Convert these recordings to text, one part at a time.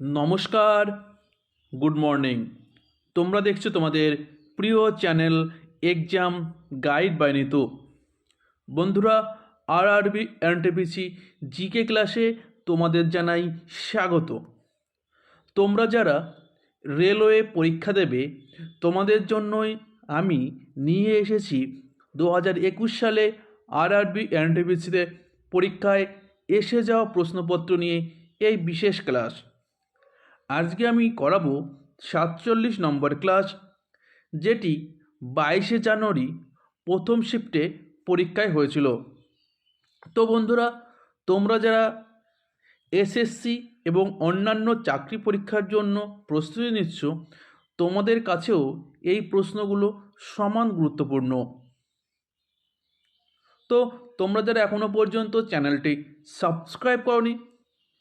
নমস্কার, good morning. তোমরা দেখছ তোমাদের প্রিয় channel exam guide by Nitu. বন্ধুরা আর আরবি এনটিপিসি জিকে ক্লাসে তোমাদের জানাই স্বাগত। তোমরা যারা রেলওয়ে পরীক্ষা দেবে, তোমাদের জন্যই আমি নিয়ে এসেছি দু হাজার একুশ সালে আর আরবি এনটিপিসিতে পরীক্ষায় এসে যাওয়া প্রশ্নপত্র নিয়ে এই বিশেষ ক্লাস। আজকে আমি করাবো সাতচল্লিশ নম্বর ক্লাস, যেটি বাইশে জানুয়ারি প্রথম শিফটে পরীক্ষায় হয়েছিল। তো বন্ধুরা, তোমরা যারা এসএসসি এবং অন্যান্য চাকরি পরীক্ষার জন্য প্রস্তুতি নিচ্ছ, তোমাদের কাছেও এই প্রশ্নগুলো সমান গুরুত্বপূর্ণ। তো তোমরা যারা এখনও পর্যন্ত চ্যানেলটি সাবস্ক্রাইব করনি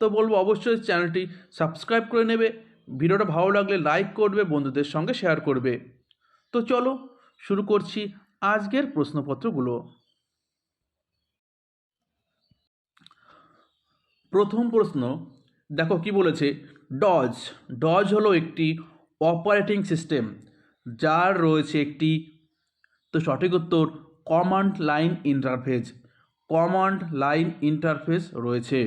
তো বলব অবশ্যই চ্যানেলটি সাবস্ক্রাইব করে নেবে, ভিডিওটা ভালো লাগলে লাইক করবে, বন্ধুদের সঙ্গে শেয়ার করবে। তো চলো শুরু করছি আজকের প্রশ্নপত্রগুলো। প্রথম প্রশ্ন, দেখো কি বলেছে ডজ ডজ হলো একটি অপারেটিং সিস্টেম যার রয়েছে একটি, তো সঠিক উত্তর command line interface command line interface রয়েছে।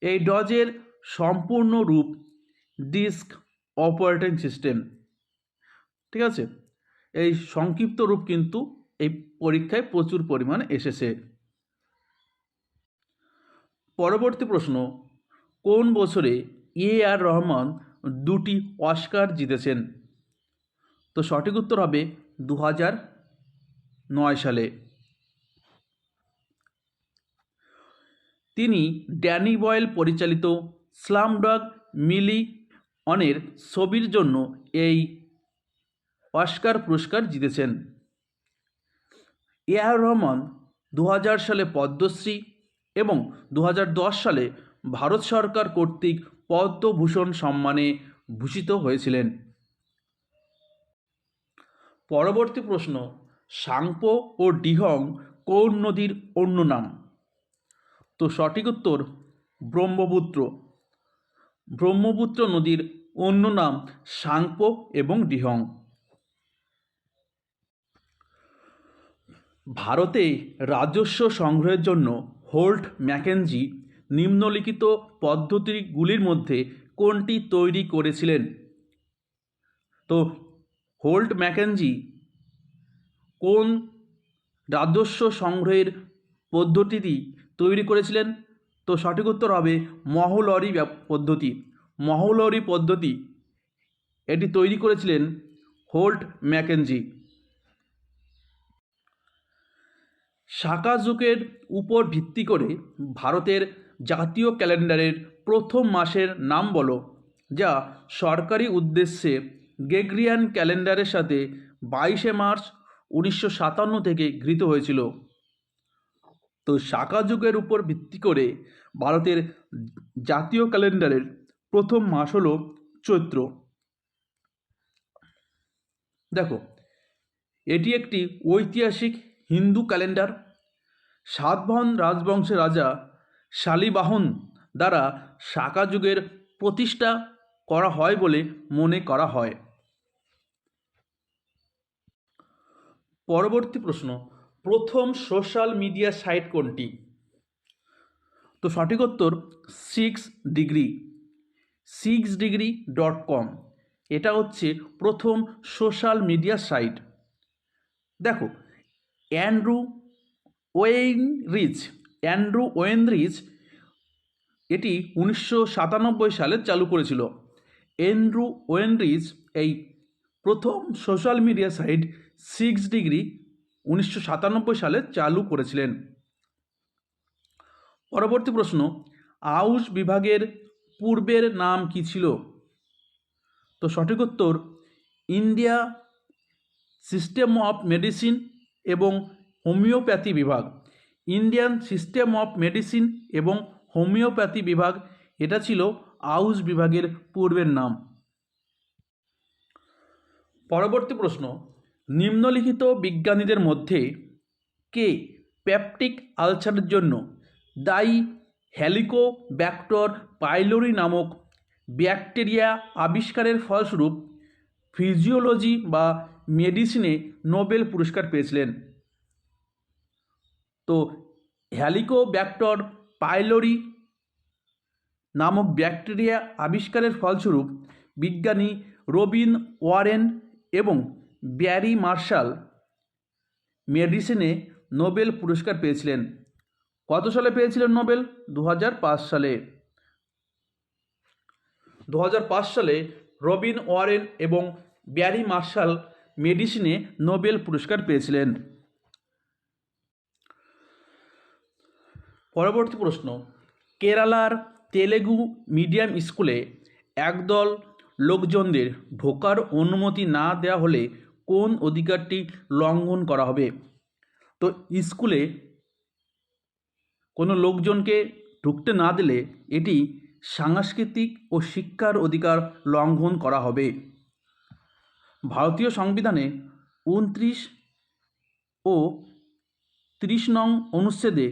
এই ডজের সম্পূর্ণ রূপ ডিস্ক অপারেটিং সিস্টেম। ঠিক আছে? এই সংক্ষিপ্ত রূপ কিন্তু এই পরীক্ষায় প্রচুর পরিমাণে এসেছে। পরবর্তী প্রশ্ন, কোন বছরে এ আর রহমান দুটি অস্কার জিতেছেন? তো সঠিক উত্তর হবে দু নয় সালে। তিনি ড্যানি বয়েল পরিচালিত স্লামডগ মিলি অনের ছবির জন্য এই অস্কার পুরস্কার জিতেছেন। এ আর রহমান দু হাজার সালে পদ্মশ্রী এবং দু হাজার দশ সালে ভারত সরকার কর্তৃক পদ্মভূষণ সম্মানে ভূষিত হয়েছিলেন। পরবর্তী প্রশ্ন, সাংপো ও ডিহং কোন নদীর অন্য নাম? তো সঠিক উত্তর, ব্রহ্মপুত্র। ব্রহ্মপুত্র নদীর অন্য নাম সাংপো এবং ডিহং। ভারতে রাজস্ব সংগ্রহের জন্য হোল্ট ম্যাকেনজি নিম্নলিখিত পদ্ধতিগুলির মধ্যে কোনটি তৈরি করেছিলেন? তো হোল্ট ম্যাকেনজি কোন রাজস্ব সংগ্রহের পদ্ধতিটি তৈরি করেছিলেন। তো সঠিক উত্তর হবে মহলরি পদ্ধতি। মহলরি পদ্ধতি। এটি তৈরি করেছিলেন হোল্ট ম্যাকেনজি। শাকা যুগের উপর ভিত্তি করে ভারতের জাতীয় ক্যালেন্ডারের প্রথম মাসের নাম বলো, যা সরকারি উদ্দেশ্যে গেগ্রিয়ান ক্যালেন্ডারের সাথে বাইশে মার্চ উনিশশো সাতান্ন থেকে গৃহীত হয়েছিল। তো শাকা যুগের উপর ভিত্তি করে ভারতের জাতীয় ক্যালেন্ডারের প্রথম মাস হলো চৈত্র। দেখো, এটি একটি ঐতিহাসিক হিন্দু ক্যালেন্ডার। সাতবাহন রাজবংশের রাজা শালিবাহন দ্বারা শাকা যুগের প্রতিষ্ঠা করা হয় বলে মনে করা হয়। পরবর্তী প্রশ্ন প্রথম সোশ্যাল মিডিয়া সাইট কোনটি? তো সঠিক উত্তর six degree six degree dot com এটা হচ্ছে প্রথম সোশ্যাল মিডিয়া সাইট। দেখো, Andrew Weinreich Andrew Weinreich এটি উনিশশো সাতানব্বই সালে চালু করেছিল। অ্যান্ড্রু ওয়েন রিচ এই প্রথম social media site six degree উনিশশো সাতানব্বই সালে চালু করেছিলেন। পরবর্তী প্রশ্ন, আউশ বিভাগের পূর্বের নাম কি ছিল? তো সঠিক উত্তর, ইন্ডিয়া সিস্টেম অফ মেডিসিন এবং হোমিওপ্যাথি বিভাগ। ইন্ডিয়ান সিস্টেম অফ মেডিসিন এবং হোমিওপ্যাথি বিভাগ, এটা ছিল আউস বিভাগের পূর্বের নাম। পরবর্তী প্রশ্ন নিম্নলিখিত বিজ্ঞানীদের মধ্যে কে প্যাপটিক আলসারের জন্য দায়ী হ্যালিকোব্যাক্টর পাইলোরি নামক ব্যাকটেরিয়া আবিষ্কারের ফলস্বরূপ ফিজিওলজি বা মেডিসিনে নোবেল পুরস্কার পেয়েছিলেন। তো হ্যালিকোব্যাক্টর পাইলোরি নামক ব্যাকটেরিয়া আবিষ্কারের ফলস্বরূপ বিজ্ঞানী রবিন ওয়ারেন এবং ব্যারি মার্শাল মেডিসিনে নোবেল পুরস্কার পেয়েছিলেন। কত সালে পেয়েছিলেন নোবেল? দু হাজার পাঁচ সালে। দু হাজার পাঁচ সালে রবিন ওয়ারেন এবং ব্যারি মার্শাল মেডিসিনে নোবেল পুরস্কার পেয়েছিলেন। পরবর্তী প্রশ্ন। কেরালার তেলেগু মিডিয়াম স্কুলে একদল লোকজনদের ঢোকার অনুমতি না দেওয়া হলে কোন অধিকারটি লঙ্ঘন করা হবে? তো স্কুলে কোনো লোকজনকে ঢুকতে না দিলে এটি সাংস্কৃতিক ও শিক্ষার অধিকার লঙ্ঘন করা হবে। ভারতীয় সংবিধানে উনত্রিশ ও ত্রিশ নং অনুচ্ছেদে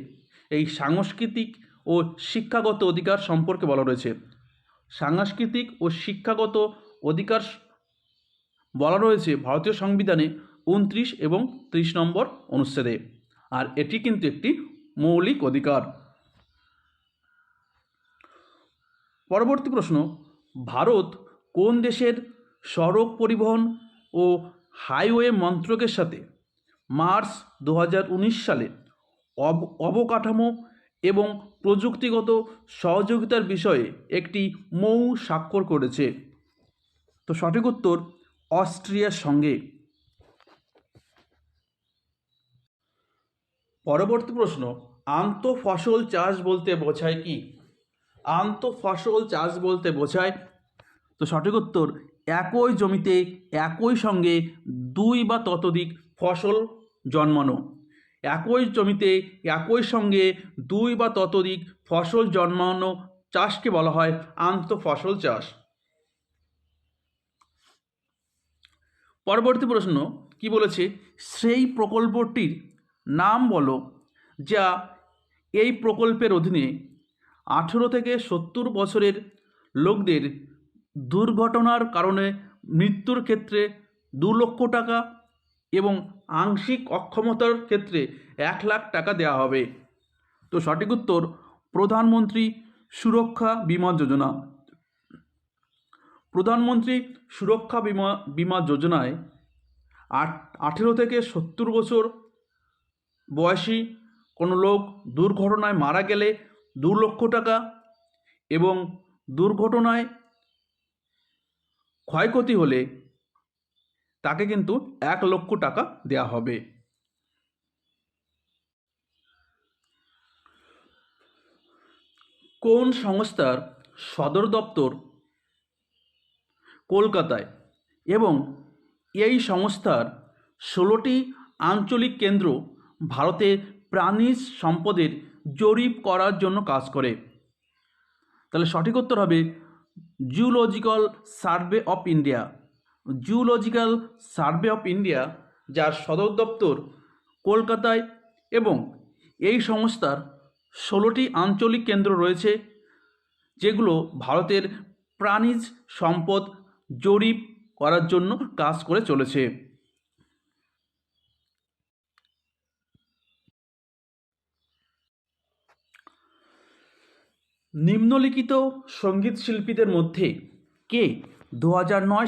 এই সাংস্কৃতিক ও শিক্ষাগত অধিকার সম্পর্কে বলা রয়েছে। সাংস্কৃতিক ও শিক্ষাগত অধিকার বলা রয়েছে ভারতীয় সংবিধানে উনত্রিশ এবং ত্রিশ নম্বর অনুচ্ছেদে। আর এটি কিন্তু একটি মৌলিক অধিকার। পরবর্তী প্রশ্ন, ভারত কোন দেশের সড়ক পরিবহন ও হাইওয়ে মন্ত্রকের সাথে মার্চ দু হাজার উনিশ সালে অব, অবকাঠামো এবং প্রযুক্তিগত সহযোগিতার বিষয়ে একটি মৌ স্বাক্ষর করেছে? তো সঠিক উত্তর অস্ট্রিয়ার সঙ্গে পরবর্তী প্রশ্ন, আন্তঃফসল চাষ বলতে বোঝায় কি? আন্তঃফসল চাষ বলতে বোঝায়, তো সঠিক উত্তর, একই জমিতে একই সঙ্গে দুই বা ততোধিক ফসল জন্মানো। একই জমিতে একই সঙ্গে দুই বা ততোধিক ফসল জন্মানো চাষকে বলা হয় আন্তঃফসল চাষ। পরবর্তী প্রশ্ন, কি বলেছে? সেই প্রকল্পটির নাম বলো, যা এই প্রকল্পের অধীনে আঠেরো থেকে সত্তর বছরের লোকদের দুর্ঘটনার কারণে মৃত্যুর ক্ষেত্রে দু লক্ষ টাকা এবং আংশিক অক্ষমতার ক্ষেত্রে এক লাখ টাকা দেওয়া হবে। তো সঠিক উত্তর, প্রধানমন্ত্রী সুরক্ষা বিমা যোজনা। প্রধানমন্ত্রী সুরক্ষা বিমা বিমা যোজনায় আট, আঠেরো থেকে সত্তর বছর বয়সী কোনো লোক দুর্ঘটনায় মারা গেলে দু লক্ষ টাকা এবং দুর্ঘটনায় ক্ষয়ক্ষতি হলে তাকে কিন্তু এক লক্ষ টাকা দেয়া হবে। কোন সংস্থার সদর দপ্তর কলকাতায় এবং এই সংস্থার ষোলোটি আঞ্চলিক কেন্দ্র ভারতে প্রাণীজ সম্পদের জরিপ করার জন্য কাজ করে। তাহলে সঠিক উত্তর হবে zoological survey of India zoological survey of India যার সদর দপ্তর কলকাতায় এবং এই সংস্থার ষোলোটি আঞ্চলিক কেন্দ্র রয়েছে, যেগুলো ভারতের প্রাণীজ সম্পদ জরিপ করার জন্য কাজ করে চলেছে। নিম্নলিখিত সংগীত শিল্পীদের মধ্যে কে দু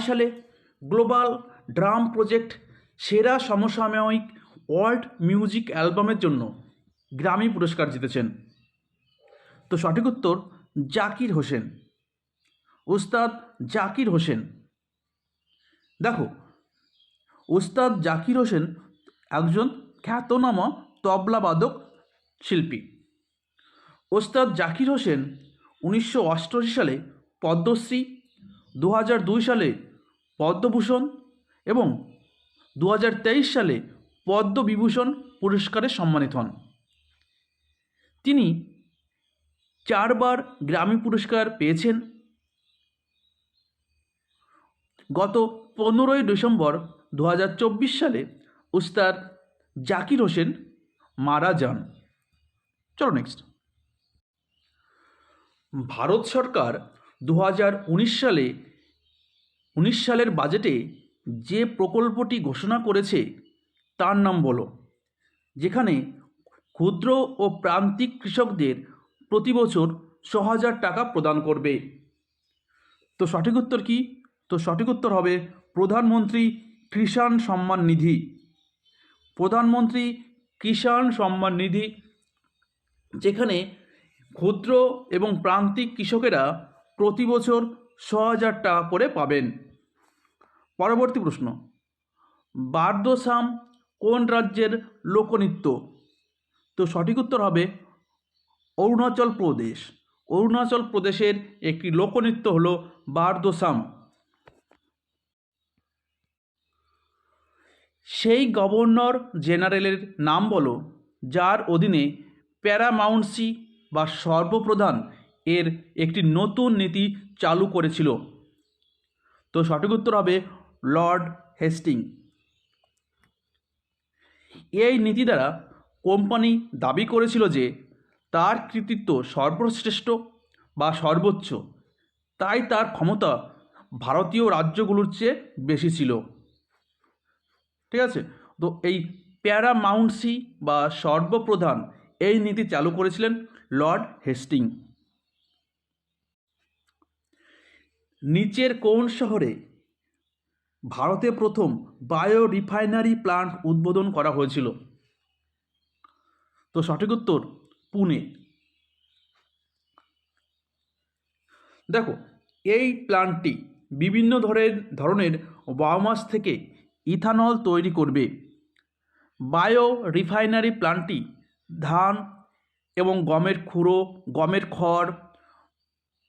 সালে গ্লোবাল ড্রাম প্রজেক্ট সেরা সমসাময়িক ওয়ার্ল্ড মিউজিক অ্যালবামের জন্য গ্রামি পুরস্কার জিতেছেন। তো সঠিক উত্তর জাকির হোসেন। উস্তাদ জাকির হোসেন। দেখো ওস্তাদ জাকির হোসেন একজন খ্যাতনামা তবলাবাদক শিল্পী। ওস্তাদ জাকির হোসেন উনিশশো অষ্টআশি সালে পদ্মশ্রী দু দুই সালে পদ্মভূষণ এবং দু হাজার তেইশ সালে পদ্মবিভূষণ পুরস্কারে সম্মানিত হন। তিনি চারবার গ্রামী পুরস্কার পেয়েছেন গত পনেরোই ডিসেম্বর দু হাজার চব্বিশ সালে উস্তাদ জাকির হোসেন মারা যান। চলো নেক্সট ভারত সরকার দু হাজার উনিশ সালে, উনিশ সালের বাজেটে যে প্রকল্পটি ঘোষণা করেছে, তার নাম বলো, যেখানে ক্ষুদ্র ও প্রান্তিক কৃষকদের প্রতি বছর ছ হাজার টাকা প্রদান করবে। তো সঠিক উত্তর কি? তো সঠিক উত্তর হবে প্রধানমন্ত্রী কিষাণ সম্মান নিধি। প্রধানমন্ত্রী কিষাণ সম্মান নিধি, যেখানে ক্ষুদ্র এবং প্রান্তিক কৃষকেরা প্রতি বছর ছ হাজার টাকা করে পাবেন। পরবর্তী প্রশ্ন, বার্দোসাম কোন রাজ্যের লোকনৃত্য? তো সঠিক উত্তর হবে অরুণাচল প্রদেশ। অরুণাচল প্রদেশের একটি লোকনৃত্য হলো বারদোসাম। সেই গভর্নর জেনারেলের নাম বলো, যার অধীনে প্যারামাউন্সি বা সর্বপ্রধান এর একটি নতুন নীতি চালু করেছিল। তো সঠিক উত্তর হবে লর্ড হেস্টিং। এই নীতি দ্বারা কোম্পানি দাবি করেছিল যে তার কৃতিত্ব সর্বশ্রেষ্ঠ বা সর্বোচ্চ, তাই তার ক্ষমতা ভারতীয় রাজ্যগুলোর চেয়ে বেশি ছিল। ঠিক আছে? তো এই প্যারামাউন্সি বা সর্বপ্রধান এই নীতি চালু করেছিলেন লর্ড হেস্টিং। নিচের কোন শহরে ভারতে প্রথম বায়ো রিফাইনারি প্লান্ট উদ্বোধন করা হয়েছিল? তো সঠিক উত্তর পুনে। দেখো, এই প্লান্টটি বিভিন্ন ধরনের ধরনের বায়োমাস থেকে ইথানল তৈরি করবে। বায়ো রিফাইনারি প্লান্টটি ধান এবং গমের খুঁড়ো, গমের খড়,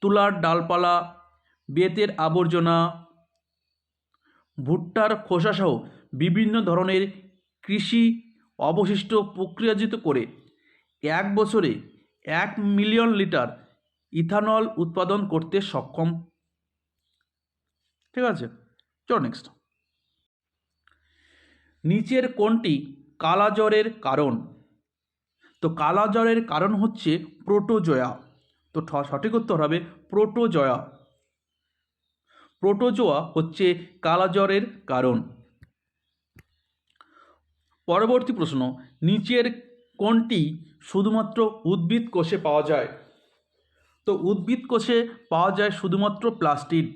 তুলার ডালপালা, বেতের আবর্জনা, ভুট্টার খোসাসহ বিভিন্ন ধরনের কৃষি অবশিষ্ট প্রক্রিয়াজিত করে এক বছরে এক মিলিয়ন লিটার ইথানল উৎপাদন করতে সক্ষম। ঠিক আছে? চলো নেক্সট নিচের কোনটি কালাজ্বরের কারণ। তো কালাজ্বরের কারণ হচ্ছে প্রোটোজোয়া। তো সঠিক উত্তর হবে প্রোটোজোয়া। প্রোটোজোয়া হচ্ছে কালাজ্বরের কারণ। পরবর্তী প্রশ্ন, নিচের কোনটি শুধুমাত্র উদ্ভিদ কোষে পাওয়া যায়? তো উদ্ভিদ কোষে পাওয়া যায় শুধুমাত্র প্লাস্টিড।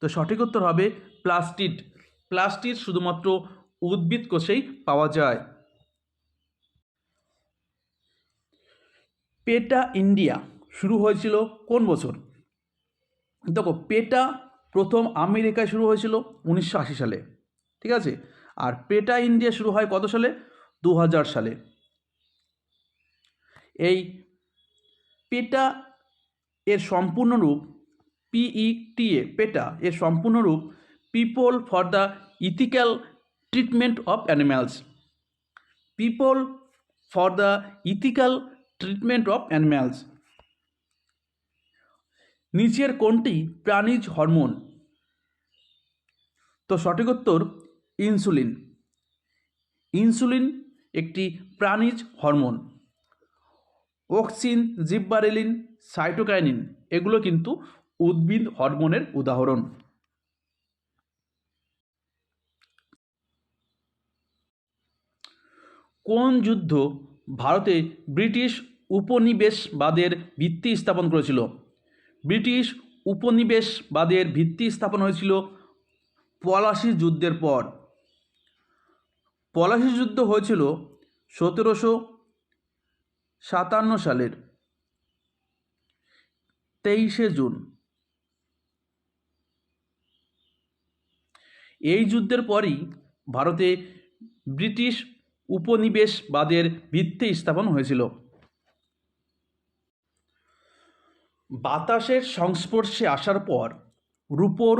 তো সঠিক উত্তর হবে প্লাস্টিড। প্লাস্টিড শুধুমাত্র উদ্ভিদ কোষেই পাওয়া যায়। পেটা ইন্ডিয়া শুরু হয়েছিল কোন বছর? দেখো, পেটা প্রথম আমেরিকায় শুরু হয়েছিল উনিশশো আশি সালে, ঠিক আছে? আর পেটা ইন্ডিয়া শুরু হয় কত সালে? দু হাজার সালে। এই পেটা এর সম্পূর্ণ রূপ পিইটিএ পেটা এর সম্পূর্ণ রূপ people for the ethical treatment of animals people for the ethical treatment of animals নিচের কোনটি প্রাণীজ হরমোন তো সঠিক উত্তর ইনসুলিন ইনসুলিন একটি প্রাণীজ হরমোন অক্সিন জিব্বারেলিন সাইটোকাইনিন এগুলো কিন্তু উদ্ভিদ হরমোনের উদাহরণ। কোন যুদ্ধ ভারতে ব্রিটিশ উপনিবেশবাদের ভিত্তি স্থাপন করেছিল? ব্রিটিশ উপনিবেশবাদের ভিত্তি স্থাপন হয়েছিল পলাশি যুদ্ধের পর। পলাশি যুদ্ধ হয়েছিল সতেরোশো সাতান্ন সালের তেইশে জুন। এই যুদ্ধের পরই ভারতে ব্রিটিশ উপনিবেশবাদের ভিত্তি স্থাপন হয়েছিল। বাতাসের সংস্পর্শে আসার পর রূপোর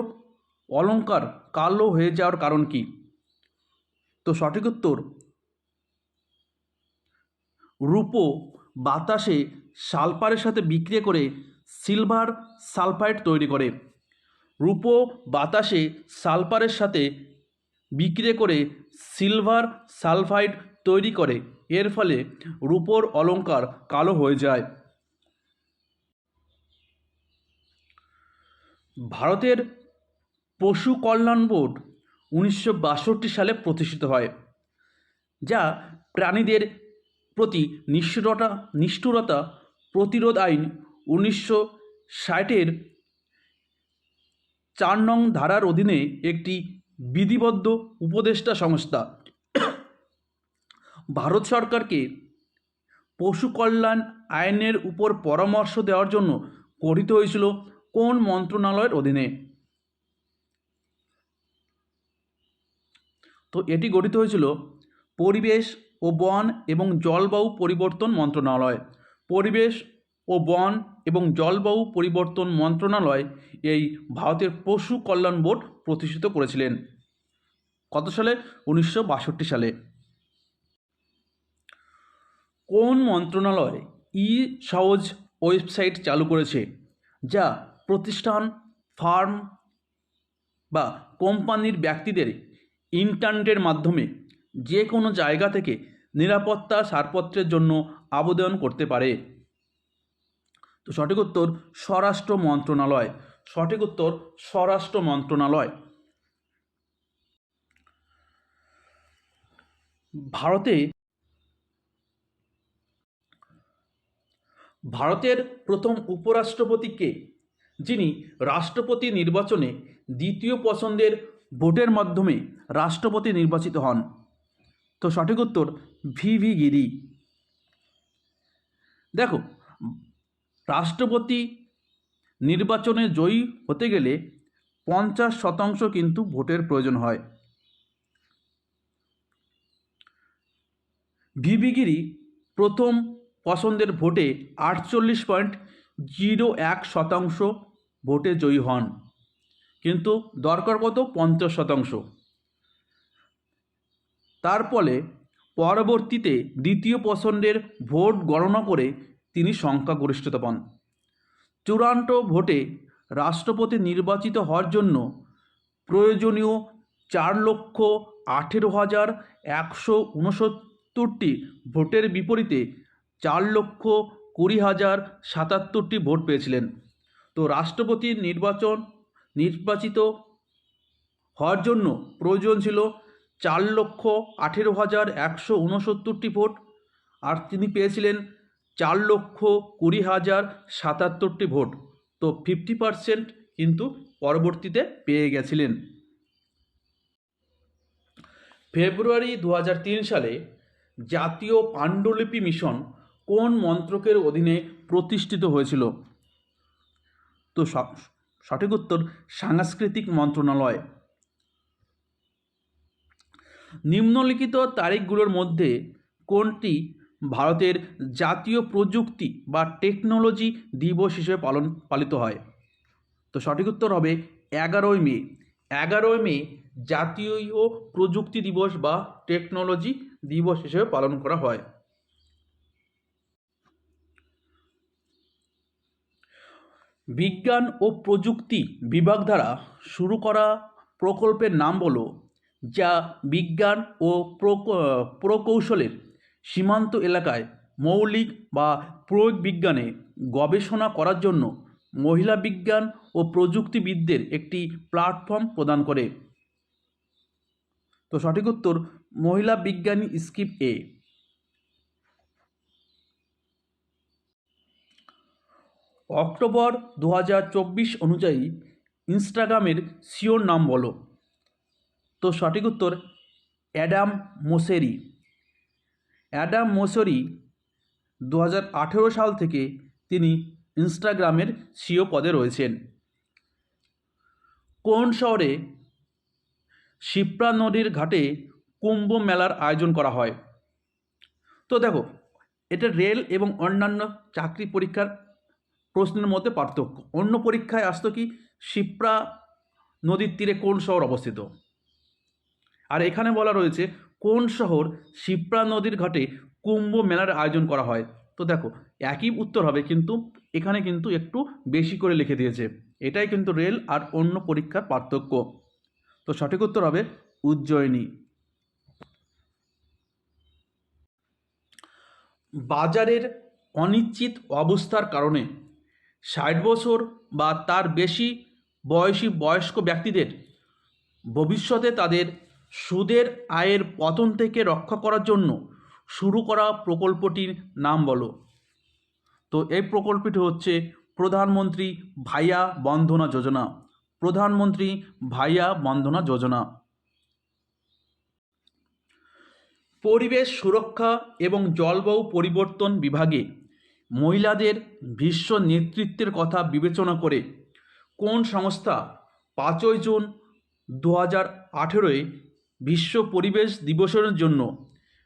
অলঙ্কার কালো হয়ে যাওয়ার কারণ কি? তো সঠিক উত্তর, রূপো বাতাসে সালফারের সাথে বিক্রিয়া করে সিলভার সালফাইড তৈরি করে। রূপো বাতাসে সালফারের সাথে বিক্রিয়া করে সিলভার সালফাইড তৈরি করে। এর ফলে রূপোর অলঙ্কার কালো হয়ে যায়। ভারতের পশু কল্যাণ বোর্ড উনিশশো বাষট্টি সালে প্রতিষ্ঠিত হয়, যা প্রাণীদের প্রতি নিষ্ঠুরতা নিষ্ঠুরতা প্রতিরোধ আইন উনিশশো ষাটের চার নং ধারার অধীনে একটি বিধিবদ্ধ উপদেষ্টা সংস্থা। ভারত সরকারকে পশু কল্যাণ আইনের উপর পরামর্শ দেওয়ার জন্য গঠিত হয়েছিল কোন মন্ত্রণালয়ের অধীনে? তো এটি গঠিত হয়েছিল পরিবেশ ও বন এবং জলবায়ু পরিবর্তন মন্ত্রণালয়। পরিবেশ ও বন এবং জলবায়ু পরিবর্তন মন্ত্রণালয় এই ভারতের পশু কল্যাণ বোর্ড প্রতিষ্ঠিত করেছিলেন। কত সালে? উনিশশো বাষট্টি সালে। কোন মন্ত্রণালয় ই সহজ ওয়েবসাইট চালু করেছে? যা প্রতিষ্ঠান, ফার্ম বা কোম্পানির ব্যক্তিদের ইন্টারনেটের মাধ্যমে যে কোনো জায়গা থেকে নিরাপত্তা ছাড়পত্রের জন্য আবেদন করতে পারে। তো সঠিক উত্তর, স্বরাষ্ট্র মন্ত্রণালয়। সঠিক উত্তর, স্বরাষ্ট্র মন্ত্রণালয়। ভারতে ভারতের প্রথম উপরাষ্ট্রপতি কে? যিনি রাষ্ট্রপতি নির্বাচনে দ্বিতীয় পছন্দের ভোটের মাধ্যমে রাষ্ট্রপতি নির্বাচিত হন। তো সঠিক উত্তর ভি ভি গিরি। দেখো, রাষ্ট্রপতি নির্বাচনে জয়ী হতে গেলে পঞ্চাশ শতাংশ কিন্তু ভোটের প্রয়োজন হয়। ভিভি গিরি প্রথম পছন্দের ভোটে আটচল্লিশ পয়েন্ট জিরো এক শতাংশ ভোটে জয়ী হন। কিন্তু দরকার কত? পঞ্চাশ শতাংশ। তার ফলে পরবর্তীতে দ্বিতীয় পছন্দের ভোট গণনা করে তিনি সংখ্যাগরিষ্ঠতা পান। চূড়ান্ত ভোটে রাষ্ট্রপতি নির্বাচিত হওয়ার জন্য প্রয়োজনীয় চার লক্ষ আঠেরো হাজার একশো উনসত্তরটি ভোটের বিপরীতে চার লক্ষ কুড়ি হাজার সাতাত্তরটি ভোট পেয়েছিলেন। তো রাষ্ট্রপতির নির্বাচন নির্বাচিত হওয়ার জন্য প্রয়োজন ছিল চার লক্ষ আঠেরো হাজার একশো উনসত্তরটি ভোট আর তিনি পেয়েছিলেন চার লক্ষ কুড়ি হাজার সাতাত্তরটি ভোট। তো ফিফটি পারসেন্ট কিন্তু পরবর্তীতে পেয়ে গেছিলেন। ফেব্রুয়ারি দু হাজার তিন সালে জাতীয় পাণ্ডুলিপি মিশন কোন মন্ত্রকের অধীনে প্রতিষ্ঠিত হয়েছিল? তো সঠিক উত্তর, সাংস্কৃতিক মন্ত্রণালয়। নিম্নলিখিত তারিখগুলোর মধ্যে কোনটি ভারতের জাতীয় প্রযুক্তি বা টেকনোলজি দিবস হিসেবে পালন, পালিত হয়? তো সঠিক উত্তর হবে এগারোই মে। এগারোই মে জাতীয় প্রযুক্তি দিবস বা টেকনোলজি দিবস হিসেবে পালন করা হয়। বিজ্ঞান ও প্রযুক্তি বিভাগ দ্বারা শুরু করা প্রকল্পের নাম বলো যা বিজ্ঞান ও প্রক- প্রকৌশলের সীমান্ত এলাকায় মৌলিক বা প্রয়োগ বিজ্ঞানে গবেষণা করার জন্য মহিলা বিজ্ঞান ও প্রযুক্তিবিদদের একটি প্ল্যাটফর্ম প্রদান করে। তো সঠিক উত্তর, মহিলা বিজ্ঞানী স্কিপ এ। অক্টোবর দু হাজার চব্বিশ অনুযায়ী ইনস্টাগ্রামের সিওর নাম বলো। তো সঠিক উত্তর, অ্যাডাম মোসেরি। অ্যাডাম মোসেরি দু হাজার আঠেরো সাল থেকে তিনি ইনস্টাগ্রামের সিও পদে রয়েছেন। কোন শহরে শিপ্রা নদীর ঘাটে কুম্ভ মেলার আয়োজন করা হয়। তো দেখো, এটা রেল এবং অন্যান্য চাকরি পরীক্ষার প্রশ্নের মধ্যে পার্থক্য। অন্য পরীক্ষায় আসতো কি, শিপ্রা নদীর তীরে কোন শহর অবস্থিত? আর এখানে বলা রয়েছে, কোন শহর শিপ্রা নদীর ঘাটে কুম্ভ মেলার আয়োজন করা হয়? তো দেখো, একই উত্তর হবে, কিন্তু এখানে কিন্তু একটু বেশি করে লিখে দিয়েছে। এটাই কিন্তু রেল আর অন্য পরীক্ষার পার্থক্য। তো সঠিক উত্তর হবে উজ্জয়িনী। বাজারের অনিশ্চিত অবস্থার কারণে ষাট বছর বা তার বেশি বয়সী বয়স্ক ব্যক্তিদের ভবিষ্যতে তাদের সুদের আয়ের পতন থেকে রক্ষা করার জন্য শুরু করা প্রকল্পটির নাম বলো। তো এই প্রকল্পটি হচ্ছে প্রধানমন্ত্রী ভাইয়া বন্ধনা যোজনা। প্রধানমন্ত্রী ভাইয়া বন্ধনা যোজনা। পরিবেশ সুরক্ষা এবং জলবায়ু পরিবর্তন বিভাগে মহিলাদের বিশ্ব নেতৃত্বের কথা বিবেচনা করে কোন সংস্থা পাঁচই জুন দু হাজার আঠেরোয় বিশ্ব পরিবেশ দিবসের জন্য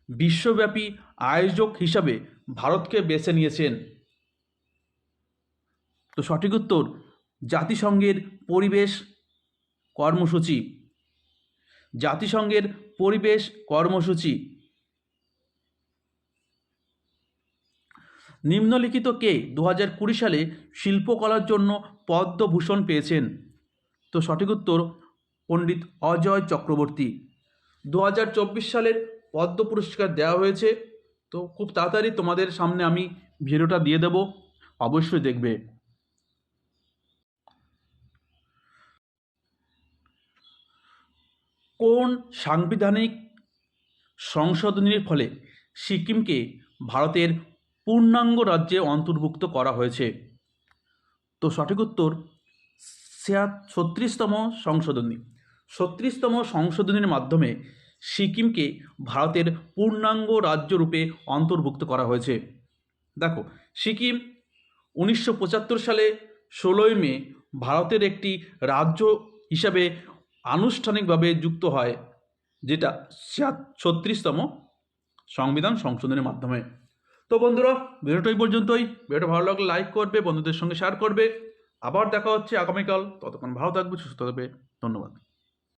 বিশ্বব্যাপী আয়োজক হিসাবে ভারতকে বেছে নিয়েছেন? তো সঠিক উত্তর জাতিসংঘের পরিবেশ কর্মসূচি। জাতিসংঘের পরিবেশ কর্মসূচি। নিম্নলিখিত কে দু হাজার কুড়ি সালে শিল্পকলার জন্য পদ্মভূষণ পেয়েছেন? তো সঠিক উত্তর পণ্ডিত অজয় চক্রবর্তী। দু হাজার চব্বিশ সালের পদ্ম পুরস্কার দেওয়া হয়েছে। তো খুব তাড়াতাড়ি তোমাদের সামনে আমি ভিডিওটা দিয়ে দেব। অবশ্যই দেখবে। কোন সাংবিধানিক সংশোধনীর ফলে সিকিমকে ভারতের পূর্ণাঙ্গ রাজ্যে অন্তর্ভুক্ত করা হয়েছে? তো সঠিক উত্তর ছত্রিশতম সংশোধনী। ছত্রিশতম সংশোধনীর মাধ্যমে সিকিমকে ভারতের পূর্ণাঙ্গ রাজ্য রূপে অন্তর্ভুক্ত করা হয়েছে। দেখো, সিকিম উনিশশো পঁচাত্তর সালে ষোলোই মে ভারতের একটি রাজ্য হিসাবে আনুষ্ঠানিকভাবে যুক্ত হয়, যেটা ছত্রিশতম সংবিধান সংশোধনের মাধ্যমে। তো বন্ধুরা, ভিডিওটা এই পর্যন্তই। ভিডিওটা ভালো লাগলে লাইক করবে, বন্ধুদের সঙ্গে শেয়ার করবে। আবার দেখা হচ্ছে আগামীকাল। ততক্ষণ ভালো থাকবে, সুস্থ থাকবে। ধন্যবাদ।